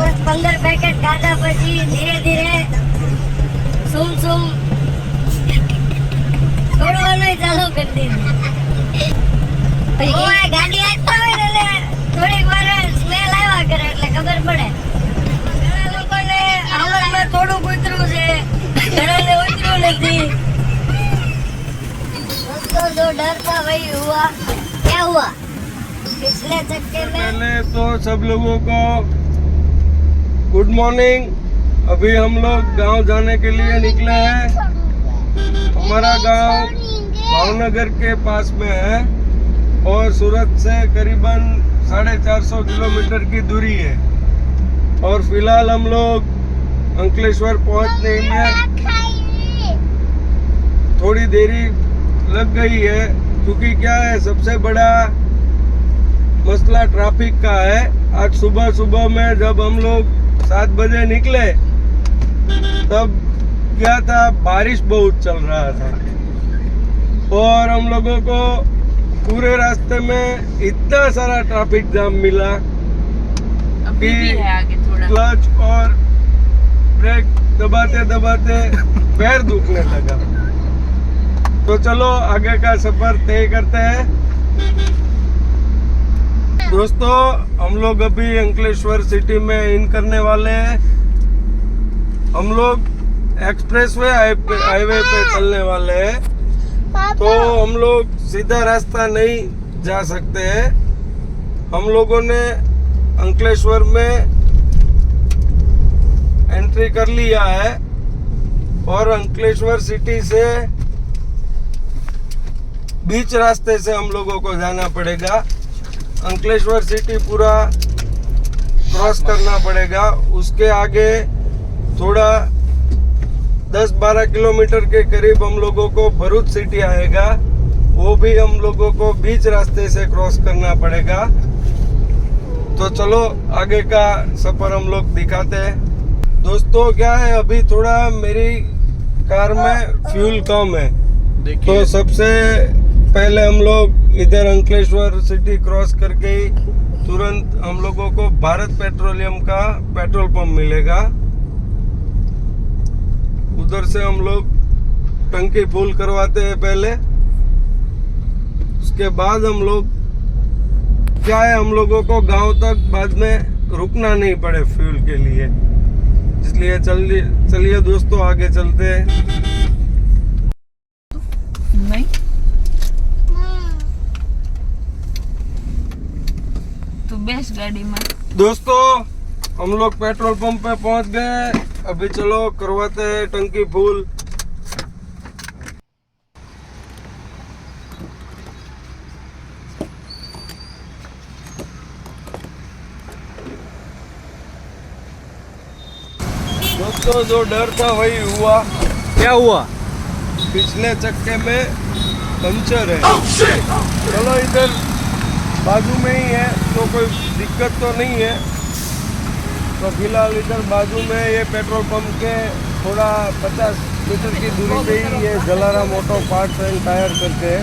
બસ પંદર પેકેટ ખાધા પછી ધીરે ધીરે સુમ સુમ છોડવાનું ચાલુ કરી દીધું ઓય ગાડી આપતા હોય ને એટલે થોડીક વાર સ્મેલ આવ્યા કરે એટલે ખબર પડે ઘણા લોકોને આવડમાં થોડુંક ઉતરું છે ઘણાને ઉતરું નથી दोस्तों जो डर था वही हुआ क्या हुआ पिछले चक्के में पहले तो सब लोगों को गुड मॉर्निंग। अभी हम लोग गाँव जाने के लिए निकले हैं। हमारा गाँव भावनगर के पास में है और सूरत से करीबन साढ़े चार सौ किलोमीटर की दूरी है। और फ़िलहाल हम लोग अंकलेश्वर पहुँचने में थोड़ी देरी लग गई है, क्योंकि क्या है, सबसे बड़ा मसला ट्रैफ़िक का है। आज सुबह सुबह में जब हम लोग सात बजे निकले तब क्या था? बारिश बहुत चल रहा था। और हम लोगों को पूरे रास्ते में इतना सारा ट्रैफ़िक जाम मिला थोड़ा। क्लच और ब्रेक दबाते दबाते पैर दुखने लगा। तो चलो आगे का सफ़र तय करते हैं। दोस्तों हम लोग अभी अंकलेश्वर सिटी में इन करने वाले हैं। हम लोग एक्सप्रेसवे हाईवे पे चलने वाले हैं। तो हम लोग सीधा रास्ता नहीं जा सकते हैं। हम लोगों ने अंकलेश्वर में एंट्री कर लिया है और अंकलेश्वर सिटी से बीच रास्ते से हम लोगों को जाना पड़ेगा। अंकलेश्वर सिटी पूरा क्रॉस करना पड़ेगा। उसके आगे थोड़ा 10-12 किलोमीटर के करीब हम लोगों को भरूच सिटी आएगा। वो भी हम लोगों को बीच रास्ते से क्रॉस करना पड़ेगा। तो चलो आगे का सफ़र हम लोग दिखाते हैं। दोस्तों क्या है? अभी थोड़ा मेरी कार में फ्यूल कम है। तो सबसे पहले हम लोग इधर अंकलेश्वर सिटी क्रॉस करके ही तुरंत हम लोगों को भारत पेट्रोलियम का पेट्रोल पंप मिलेगा। उधर से हम लोग टंकी फुल करवाते हैं पहले। उसके बाद हम लोग क्या है, हम लोगों को गाँव तक बाद में रुकना नहीं पड़े फ्यूल के लिए। इसलिए चलिए चलिए दोस्तों, आगे चलते हैं नहीं तू बेस गाड़ी में दोस्तों हम लोग पेट्रोल पंप पे पहुँच गए अभी चलो करवाते हैं टंकी फूल दोस्तों जो डर था वही हुआ क्या हुआ पिछले चक्के में पंचर है चलो इधर बाजू में ही है तो कोई दिक्कत तो नहीं है। तो फ़िलहाल इधर बाजू में ये पेट्रोल पंप के थोड़ा 50 मीटर की दूरी पे ही ये जलारा मोटो पार्ट्स एंड टायर करते है।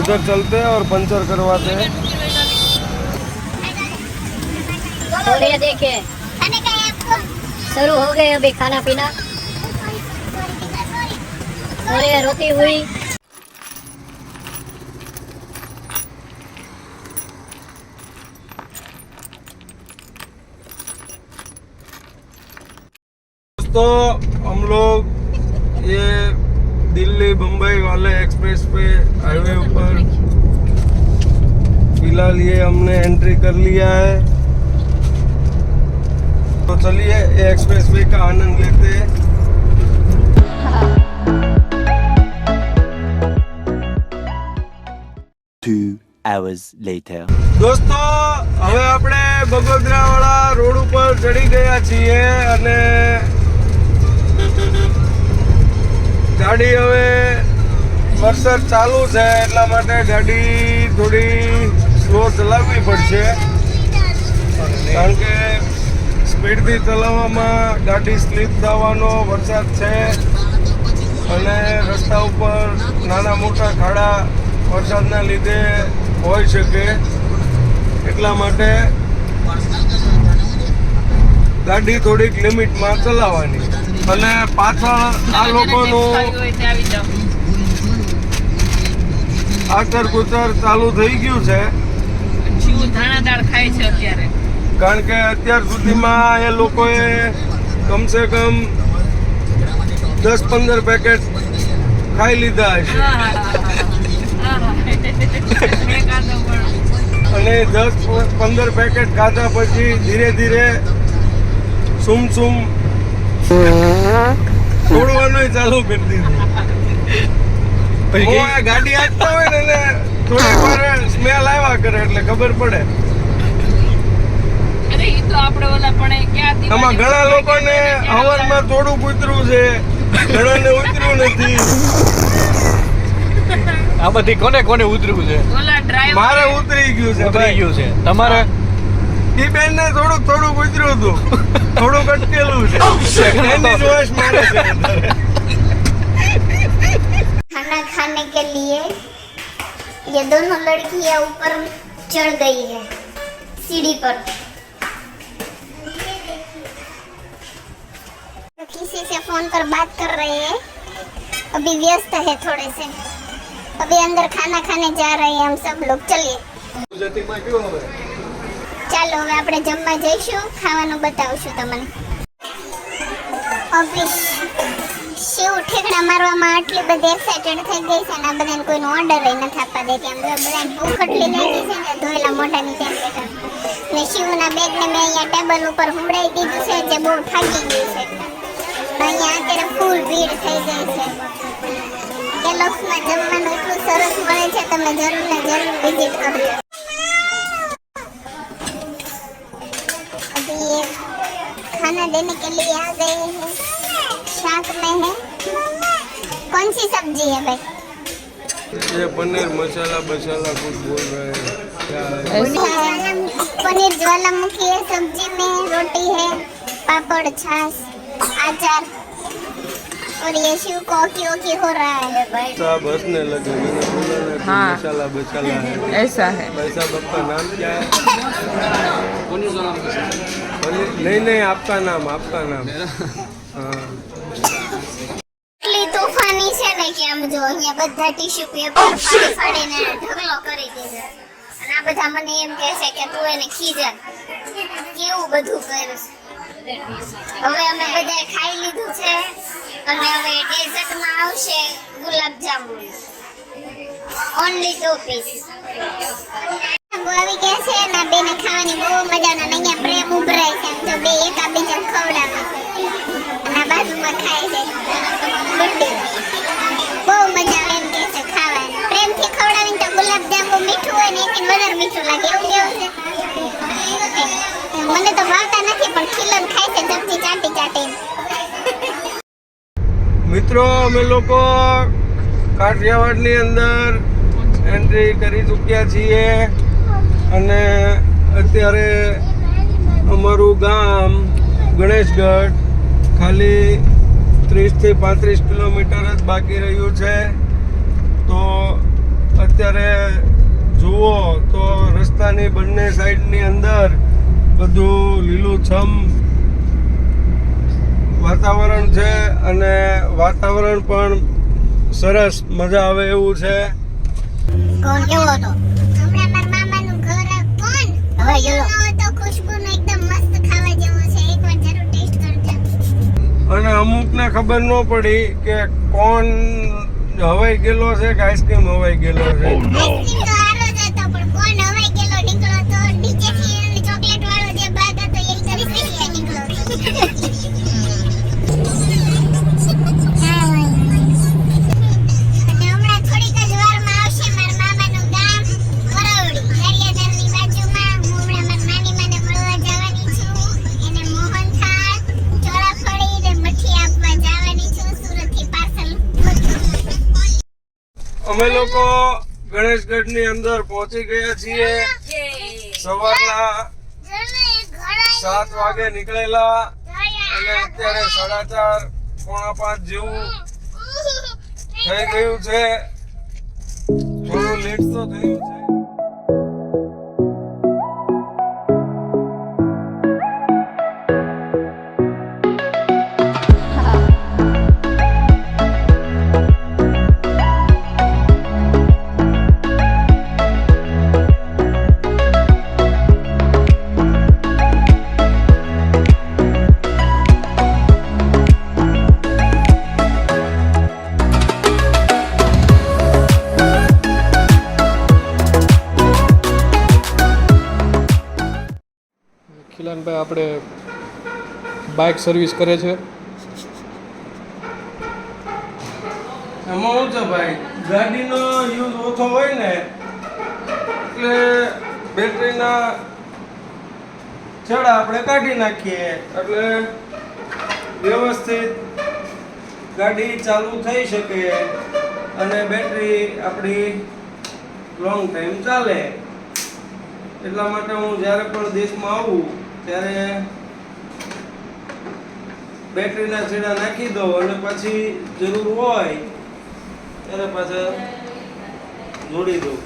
उधर चलते हैं और पंचर करवाते हैं। ये देखिए, शुरू हो गए अभी खाना पीना। और रोती हुई दोस्तों हम लोग ये दिल्ली बम्बई वाले एक्सप्रेस पे हाईवे ऊपर फिलहाल ये हमने एंट्री कर लिया है तो चलिए ये एक्सप्रेस वे का आनंद लेते हैं Two hours later. દોસ્તો હવે આપણે બગોદરા વાળા રોડ ઉપર ચડી ગયા છીએ અને ગાડી હવે વરસાદ ચાલુ છે, એટલા માટે ગાડી થોડી સ્લો ચલાવવી પડશે. કારણ કે સ્પીડથી ચલાવવામાં ગાડી સ્લીપ થવાનો વરસાદ છે અને રસ્તા ઉપર નાના મોટા ખાડા વરસાદના લીધે હોઈ શકે. એટલા માટે ગાડી થોડીક લિમિટમાં ચલાવવાની. અને પાછળ આ લોકોનું આચર કુતર ચાલુ થઈ ગયું છે. કારણ કે અત્યાર સુધીમાં એ લોકોએ કમસે કમ દસ પંદર પેકેટ ખાઈ લીધા હશે. અને દસ પંદર પેકેટ ખાધા પછી ધીરે ધીરે સુમ સુમ છોડવાનું ચાલુ કરી દીધું. ગાડી આપતા હોય ને એટલે વાર સ્મેલ આવ્યા કરે એટલે ખબર પડે. અરે ઈ તો આપણે ઓલા પણ એ ક્યાં દિવાળી આમાં ઘણા લોકોને હવનમાં થોડું ઉતર્યું છે. ઘણાને ઉતર્યું નથી. આમાંથી કોને કોને ઉતર્યું છે? મારે ઉતરી ગયું છે ઉતરી ગયું છે. તમારે ઈ બેન ને થોડુંક થોડુંક ઉતર્યું હતું થોડુંક અટકેલું છે એની જ વોઇસ મારે છે અત્યારે. खाना खाने के लिए ये दोनों लड़कियां ऊपर चढ़ गई है सीढ़ी पर तो किसी से फोन पर बात कर रहे हैं अभी व्यस्त है थोड़े से अभी अंदर खाना खाने जा रहे हैं हम सब लोग चलिए ચાલો, હવે આપણે જમવા જઈશું, ખાવાનું બતાવશું તમને. ઓફિસ શિવ ઠેકડા મારવામાં આટલી બધી એક્સાઇટેડ થઈ ગઈ છે ને આ બધાને કોઈનો ઓર્ડર નથી આપવા દેતી. આમ બધાને ભૂખ એટલી લાગી છે ને, ધોયેલા મોઢાની તેમ ને શિવના બેગને મેં અહીંયા ટેબલ ઉપર હુંડાઈ દીધું છે જે બહુ થાકી ગયું છે. અહીંયા અત્યારે ફૂલ ભીડ થઈ ગઈ છે. કેલોક્સમાં જમવાનું એટલું સરસ મળે છે તમે જરૂર ને જરૂર વિઝિટ કરજો. देने के लिए आ गए हैं। शाक में है। कौन सी सब्ज़ी है भाई? ये पनीर मसाला बसाला कुछ बोल रहे हैं। क्या है? पनीर ज्वालामुखी है सब्ज़ी में रोटी है पापड़ छाछ अचार। और ये शिव को ओकी ओकी हो रहा है। भाई साहब हंसने लगे मैंने बोला ना हाँ। मसाला बसाला है। ऐसा है। भाई साहब आपका नाम क्या है? पनीर नहीं નહીં નહીં આપતા નામ આપતા નામ. એટલી તોફાની છે ને કે આમ જો અહીંયા બધા ટીશ્યુ પેપર oh, કરી દીધો. અને આ બધા મને એમ કહે છે કે તું એને ખીજા. કેવું બધું કર્યું? હવે અમે બધાએ ખાઈ લીધું છે. અને હવે ડેઝર્ટમાં આવશે ગુલાબજાંબુ. ઓનલી ટુ પીસ આવી ઉભરાય છે તો બે એકાબીજા ખવડાવે. છે. અને બહુ મજા આવે ખાવાની. પ્રેમથી ખવડાવીને તો ગુલાબ જાંબુ મીઠું હોય મીઠું મને તો ભાવતા નથી, પણ ખીલન ખાય છે ચાટી ચાટીને. મિત્રો, અમે લોકો કાઠિયાવાડની અંદર એન્ટ્રી કરી ચૂક્યા છીએ. અને અત્યારે અમારું ગામ ગણેશગઢ, ખાલી ત્રીસથી પાંત્રીસ કિલોમીટર જ બાકી રહ્યું છે. તો અત્યારે જુઓ તો રસ્તાની બંને સાઈડની અંદર બધું લીલુંછમ વાતાવરણ છે અને વાતાવરણ પણ સરસ મજા આવે એવું છે. કેવો હતો? હવે ગયો. તો ખુશ્બુનો એકદમ મસ્ત ખાવા જેવો છે. એકવાર જરૂર ટેસ્ટ કરજો. અને અમુકને ખબર ન પડી કે કોણ હવાઈ ગયેલો છે કે આઈસ્ક્રીમ હવાઈ ગયેલો છે. અમે ગણેશગઢની અંદર પહોંચી ગયા છીએ. સવારના સાત વાગે નીકળેલા અને અત્યારે સાડા ચાર, પોણા પાંચ જેવું થઈ ગયું છે. થોડું લેટ તો થયું છે. બાઇક સર્વિસ કરે છે? એમાં શું છે ભાઈ? ગાડીનો યુઝ ઓછો હોય ને, એટલે બેટરીના છેડા આપણે કાઢી નાખીએ. એટલે વ્યવસ્થિત ગાડી ચાલુ થઈ શકે અને બેટરી આપણી લોંગ ટાઈમ ચાલે. એટલા માટે હું જ્યારે પણ દેશમાં આવું, ત્યારે બેટરીના છેડા નાખી દો અને પછી જરૂર હોય ત્યારે પાછા જોડી દઉં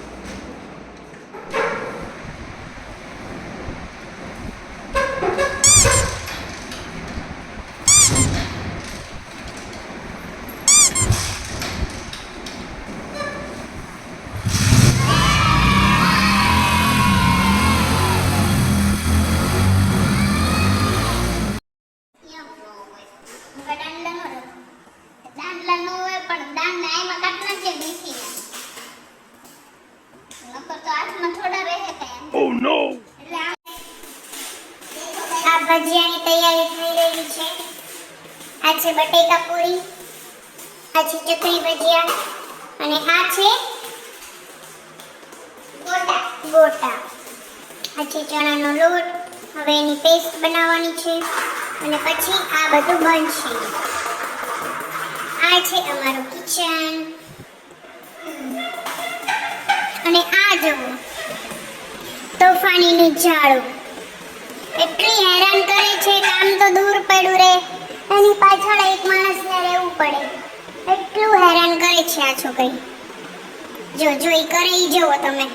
બટેકા પૂરી આ છે ચકરી ભજીયા અને આ છે ગોટા. ગોટા. આ છે ચણાનો લોટ, હવે એની પેસ્ટ બનાવવાની છે અને પછી આ બધું બનશે. આ છે અમારું કિચન અને આ જુઓ, તોફાનીનું ઝાડું. એટલી હેરાન કરે છે, કામ તો દૂર પડ્યું રે. એની પાછળ એક માણસને રહેવું પડે. એટલું હેરાન કરે છે આ છોકરી. જો જો એ કરે એ જુઓ તમે.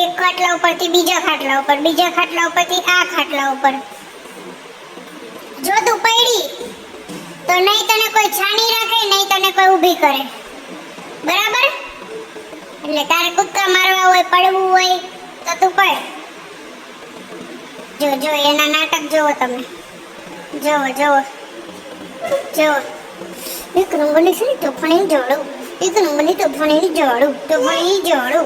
એક ખાટલા ઉપરથી બીજા ખાટલા ઉપર, બીજા ખાટલા ઉપરથી આ ખાટલા ઉપર. જો તું પડી, તો નહીં તને કોઈ છાણી રાખે, નહીં તને કોઈ ઊભી કરે. બરાબર? એટલે તારે કૂદકા મારવા હોય, પડવું હોય, તો તું પડ. જો જો, એના નાટક જોવો તમે. જોવો જોવો. జోడు నీకు రంగులేసి తుఫానీ జోడు నీకు రంగులేసి తుఫానీ జోడు తుఫానీ జోడు